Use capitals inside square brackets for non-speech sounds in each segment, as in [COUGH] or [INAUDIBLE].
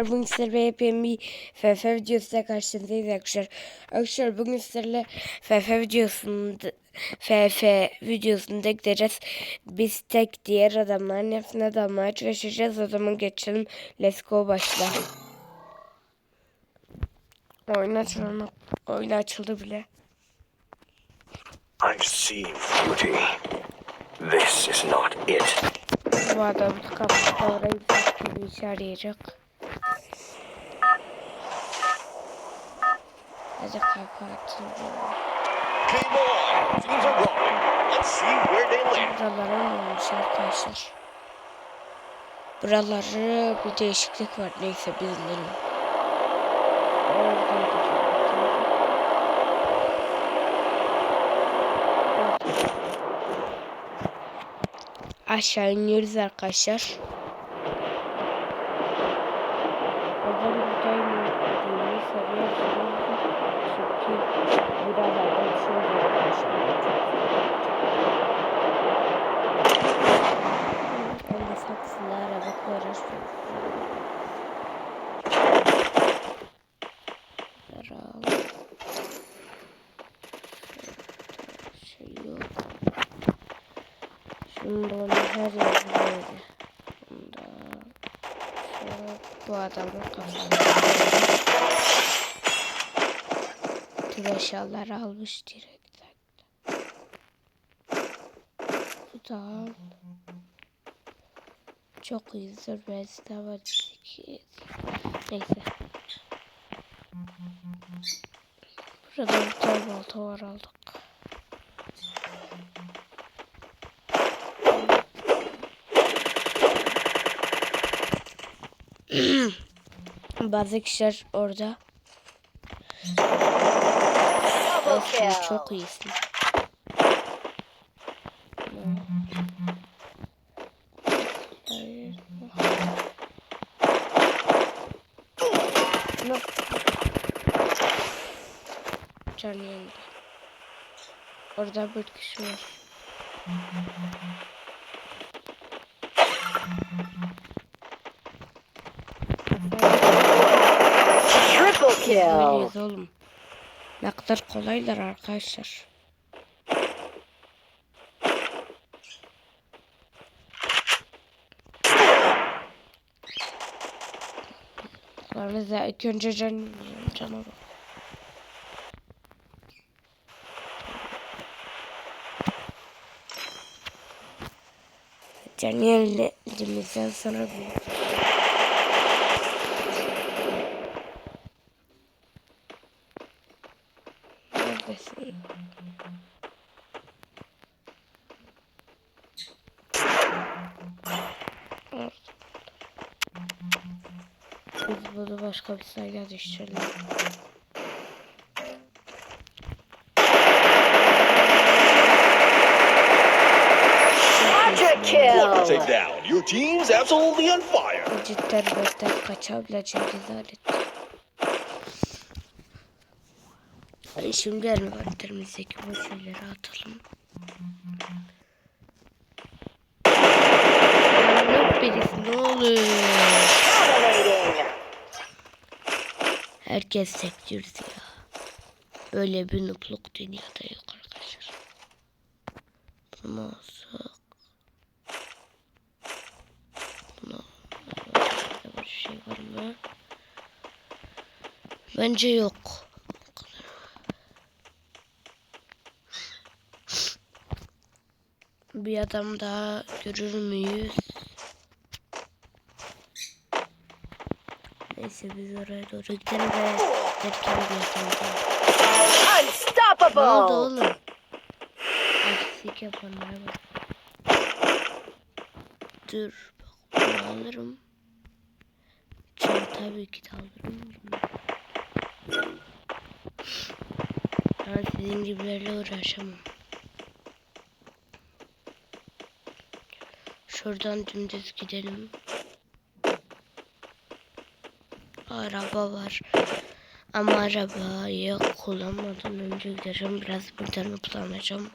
Bugün sizlerle yepyeni bir FF videosuyla karşınızdayız arkadaşlar. Arkadaşlar bugün sizlerle FF videosunda FF videosunda gideceğiz. Biz tek diğer adamların hepsine dalmaya çalışacağız. O zaman geçelim. Let's go başla. Oyun açıldı. Oyun açıldı bile. I've seen beauty. This is not it. Bu adam kapıda orayı bir işe arayacak. Hadi kapı açıldı. Game on! Teams are rolling. Let's see where they land. Buralara olmuş arkadaşlar? Buraları bir değişiklik var. Neyse çünkü. Aşağı iniyoruz arkadaşlar. Oradan buradayım dediğimi soruyorsunuz. Çünkü buralardan şöyle arkadaşlar. Ben de saksılara bakıyoruz. Yaral. Şey yok. Şimdi onu her yer böyle. Bunda. Şu bu adamın kafasında. Tüm eşyaları almış direkt. Bu da çok iyi sürpriz ama ki neyse. Bir tane balta var aldık. [CLEARS THROAT] Bazı kişiler orada. Olsun, çok iyisin. Hayır. Yok. Can yanında. Orada bir kişi var. Triple kill. Oğlum. Ne kadar kolaylar arkadaşlar. Aranızda ilk önce can cana bak. Can yenildiğimizden sonra bir Neredesin? Biz bunu başka bir sayıya düşürelim. Quadra kill. Take down. Your team's absolutely on fire. Cidden betten kaçabileceğim cezalet. Ay şimdi envanterimizdeki bu şeyleri atalım. Yok birisi ne oluyor? Herkes sektörüz ya. Böyle bir nupluk dünyada yok arkadaşlar. Bunu alsak. Bunu Başka bir şey var mı? Bence yok. Bir adam daha görür müyüz? Neyse biz oraya doğru gidelim ve erken bir yatağımıza. Ne oldu Unstoppable. oğlum? Aksik yapanlara bak. Dur bak bunu alırım. Çal tabii ki de alırım. Ben sizin gibilerle uğraşamam. Şuradan dümdüz gidelim. Araba var. Ama arabayı kullanmadan önce gideceğim. Biraz buradan kullanacağım.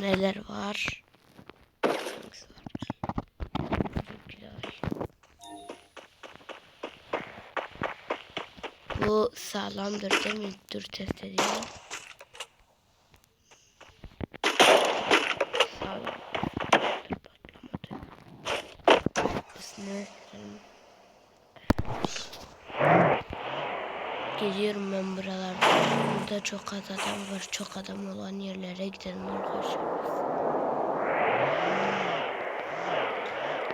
Neler var? Bu sağlamdır değil mi? Dur test edeyim. Sağlam. Patlamadı. Geliyorum ben buralarda. Burada çok az adam var. Çok adam olan yerlere gidelim arkadaşlar.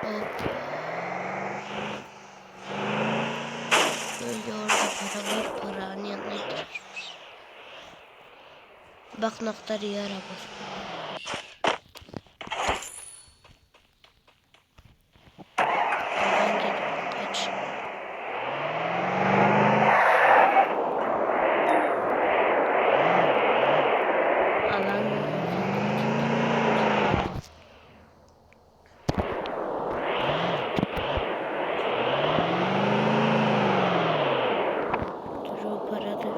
Hop. Böyle orada para var. Paranın yanına girmiş. Bak nokta diye arabası. Oradan gidip kaç. Alan Dur o paradır.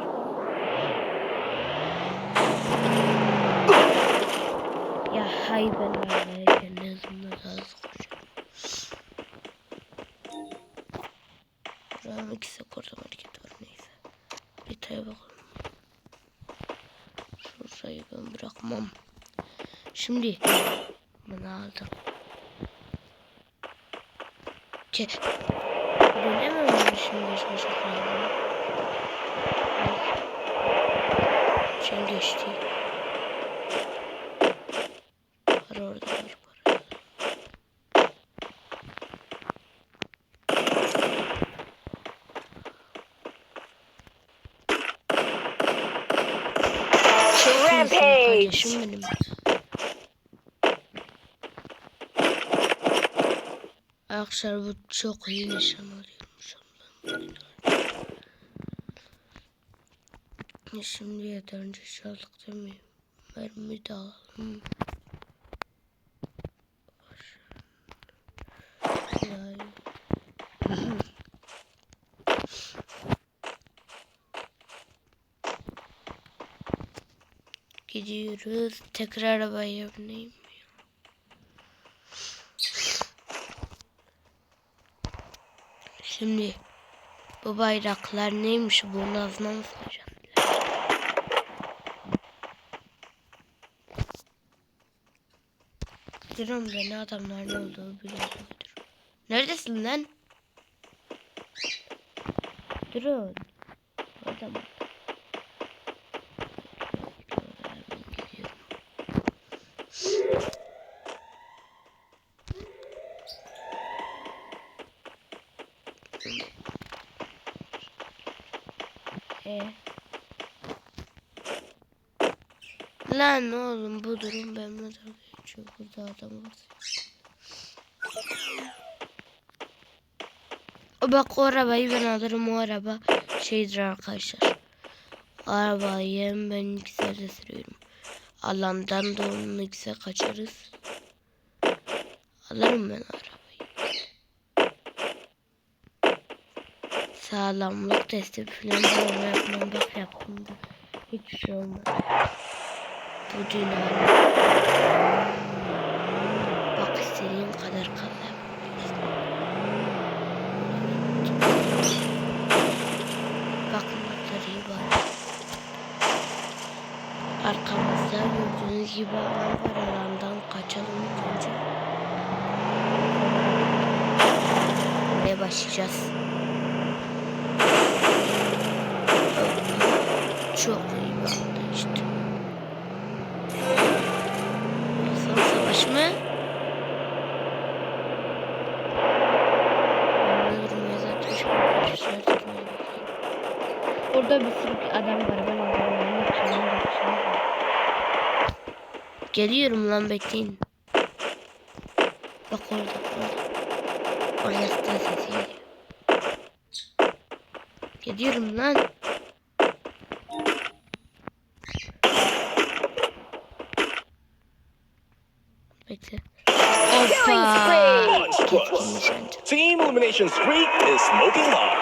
Ya hay ben öyleyken ne hızımda daha hızlı koşuyorum. Buranın ikisi koordinat hareket var neyse. Haritaya bakalım. Şurayı ben bırakmam. Şimdi bunu aldım. Ke Dönemem mi şimdi geçmiş? Şimdi geçti. Para orada var para. Kardeşim benim. Arkadaşlar bu çok iyi nişan alıyormuş ondan. Şimdi yeterince çaldık değil mi? Mermi de alalım. Gidiyoruz. Tekrar arabaya bineyim. Şimdi bu bayraklar neymiş? Bunun ağzına mı sıkacağım? Durun beni adamlar ne olduğunu biliyorum. Neredesin lan? Durun. Adam. E. Lan oğlum bu durum benimle dalga geçiyor. Burada adam var. O bak o arabayı ben alırım o araba şeydir arkadaşlar. Arabayı ben yükselde sürüyorum. Alandan da onun yükse kaçarız. Alırım ben arabayı. Sağlamlık testi falan yapmam bak yaptım da. Hiçbir şey olmadı. Bu dünyanın. Bak istediğin kadar var. Arkamızda gördüğünüz gibi alan var. Alandan kaçalım önce. Buraya başlayacağız. Çok iyi bir. Son savaş mı? Orada bir sürü adam var. Ben içinden geçiyorum. Geliyorum lan bekleyin. Bak orada orada. Silah sesi geliyor. Geliyorum lan. Bekle. Hoppa. Team Elimination Spree is smoking hot.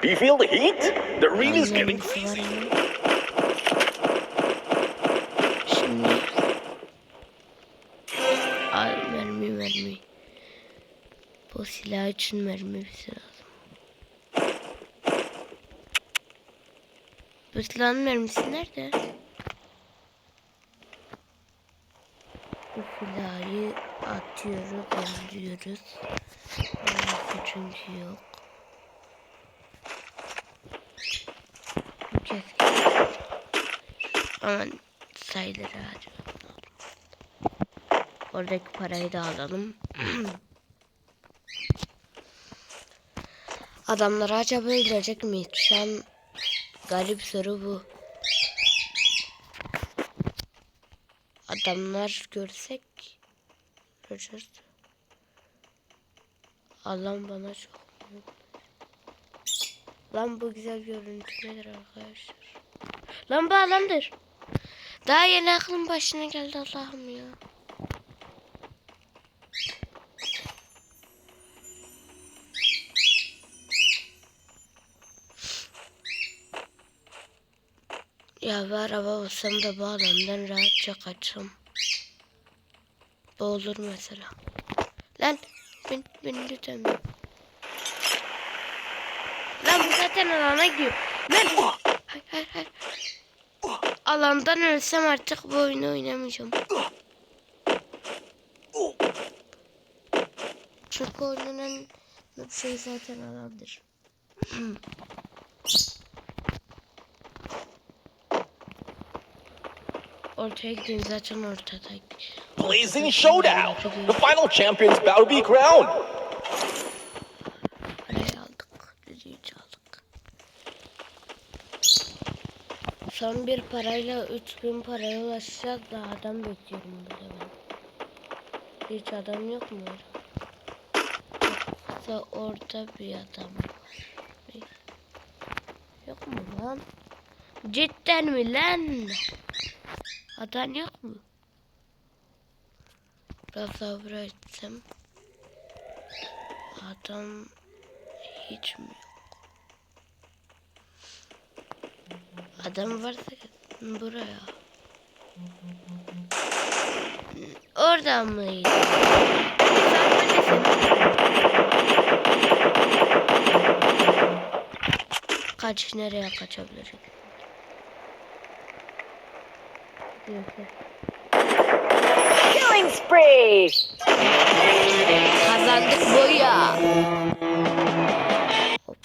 Do you feel the heat? The arena is getting crazy. Şimdi. Mermi mermi. Bu silah için mermi bize lazım. Bu mermisi nerede? Bu silahı atıyoruz, öldürüyoruz. Mermisi çünkü yok. Aman sayıları harcayalım. Oradaki parayı da alalım. [CLEARS THROAT] Adamları acaba öldürecek miyiz? Şu an garip soru bu. Adamlar görsek göreceğiz. Allah'ım bana çok. Lan bu güzel görüntü nedir arkadaşlar? Lan bu adamdır. Daha yeni aklım başına geldi Allah'ım ya. Ya bir araba olsam da bu adamdan rahatça kaçsam. Bu olur mesela. Lan bin, bin lütfen bin. Lan bu zaten alana gidiyor. Lan. Hayır hayır hayır. Alandan ölsem artık bu oyunu oynamayacağım. Çünkü oynanan bir şey zaten alandır. [CLEARS THROAT] Ortaya gideyim zaten ortada. Blazing showdown. The final champions bout to be crowned. Parayı aldık. Düdüğü çaldık. Son bir parayla 3000 paraya ulaşacağız da adam bekliyorum burada ben. Hiç adam yok mu orada? Yoksa orada bir adam var. Yok mu lan? Cidden mi lan? Adam yok mu? Biraz sabır etsem. Adam hiç mi yok? Adam varsa buraya. Orada mıydı? Kaç nereye kaçabilirim? Neyse. Killing spree! Kazandık bu ya. Hop.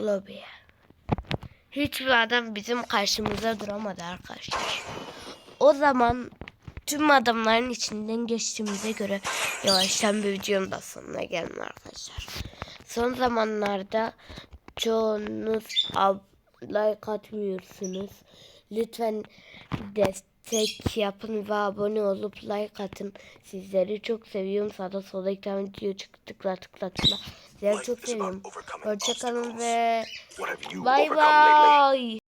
Lobiye. Hiçbir adam bizim karşımıza duramadı arkadaşlar. O zaman tüm adamların içinden geçtiğimize göre yavaştan bir videonun da sonuna gelin arkadaşlar. Son zamanlarda çoğunuz ab- like atmıyorsunuz. Lütfen destek yapın ve abone olup like atın. Sizleri çok seviyorum. Sağda solda tane video çıktı. Tıkla tıkla tıkla. Sizleri çok seviyorum. Hoşçakalın ve bay bay.